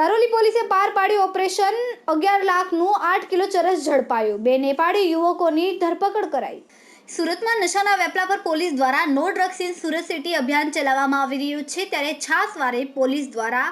સારોલી પોલીસે પાર પાડ્યું ઓપરેશન. અગિયાર લાખનું આઠ કિલો ચરસ ઝડપાયું. બે નેપાળી યુવકોની ધરપકડ કરાઈ. સુરતમાં નશાના વેપલા પર પોલીસ દ્વારા no drugs in Surat city અભિયાન ચલાવવામાં આવી રહ્યું છે. ત્યારે છાસવારે પોલીસ દ્વારા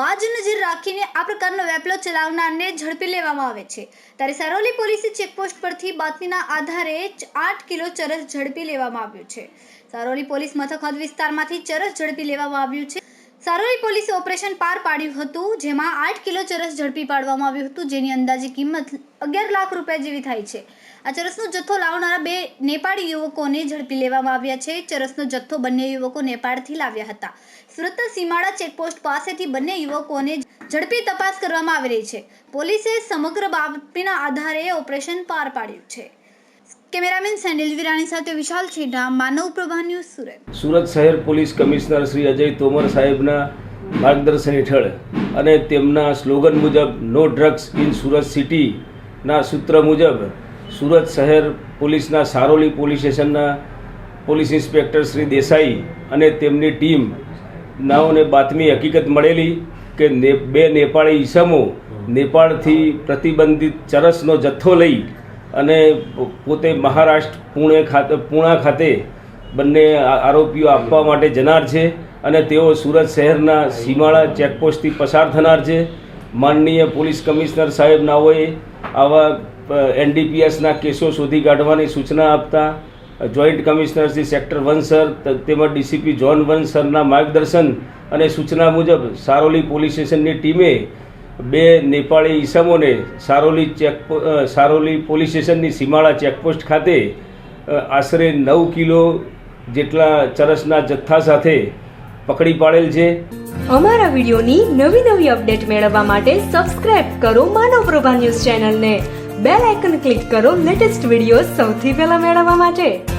બાજ નજર રાખીને આ પ્રકારનો વેપલો ચલાવનારને ઝડપી લેવામાં આવે છે. ત્યારે સરોલી પોલીસે ચેકપોસ્ટ પરથી બાતમીના આધારે આઠ કિલો ચરસ ઝડપી લેવામાં આવ્યું છે. સરોલી પોલીસ મથક હદ વિસ્તારમાંથી ચરસ ઝડપી લેવામાં આવ્યું છે. સારોલી પોલીસે ઓપરેશન પાર પાડ્યું હતું, જેમાં આઠ કિલો ચરસ ઝડપી પાડવામાં આવ્યું હતું, જેની અંદાજે કિંમત અગિયાર લાખ રૂપિયા જેવી થાય છે. આ ચરસનો જથ્થો લાવનારા બે નેપાળી યુવકોને ઝડપી લેવામાં આવ્યા છે. ચરસનો જથ્થો બંને યુવકો નેપાળથી લાવ્યા હતા. સુરતના સીમાડા ચેકપોસ્ટ પાસેથી બંને યુવકોને ઝડપી તપાસ કરવામાં આવી રહી છે. પોલીસે સમગ્ર બાબતના આધારે ઓપરેશન પાર પાડ્યું છે. કેમેરામેન સેન્ડિલ વિરાણી સાથે વિશાલ છેડા, માનવ પ્રભા ન્યૂઝ સુરત. સુરત શહેર પોલીસ કમિશનર શ્રી અજય તોમર સાહેબના માર્ગદર્શન હેઠળ અને તેમના સ્લોગન મુજબ નો ડ્રગ્સ ઇન સુરત સિટીના સૂત્ર મુજબ સુરત શહેર પોલીસના સારોલી પોલીસ સ્ટેશનના પોલીસ ઇન્સ્પેક્ટર શ્રી દેસાઈ અને તેમની ટીમ નાઓને બાતમી હકીકત મળેલી કે બે નેપાળી ઈસમો નેપાળથી પ્રતિબંધિત ચરસનો જથ્થો લઈ અને પોતે મહારાષ્ટ્ર, પુણે ખાતે, પૂણા ખાતે બંને આરોપીઓ આપવા માટે જનાર છે અને તેઓ સુરત શહેરના સીમાડા ચેકપોસ્ટથી પસાર થનાર છે. માનનીય પોલીસ કમિશનર સાહેબ નાઓએ આવા એનડીપીએસના કેસો શોધી કાઢવાની સૂચના આપતા, joint commissioner Shri sector one sir તેમજ ડીસીપી જોન વન સરના માર્ગદર્શન અને સૂચના મુજબ સારોલી પોલીસ સ્ટેશનની ટીમે બે નેપાળી ઈસમોને સારોલી ચેક સારોલી પોલીસ સ્ટેશનની સીમાળા ચેકપોસ્ટ ખાતે આશરે નવ કિલો જેટલા ચરસના જથ્થા સાથે પકડી પાડેલ છે. અમારા વિડીયોની નવી નવી અપડેટ મેળવવા માટે સબસ્ક્રાઇબ કરો માનવ પ્રભા ન્યૂઝ ચેનલને. બેલ આઇકન ક્લિક કરો લેટેસ્ટ વીડિયો સૌથી પહેલા મેળવવા માટે.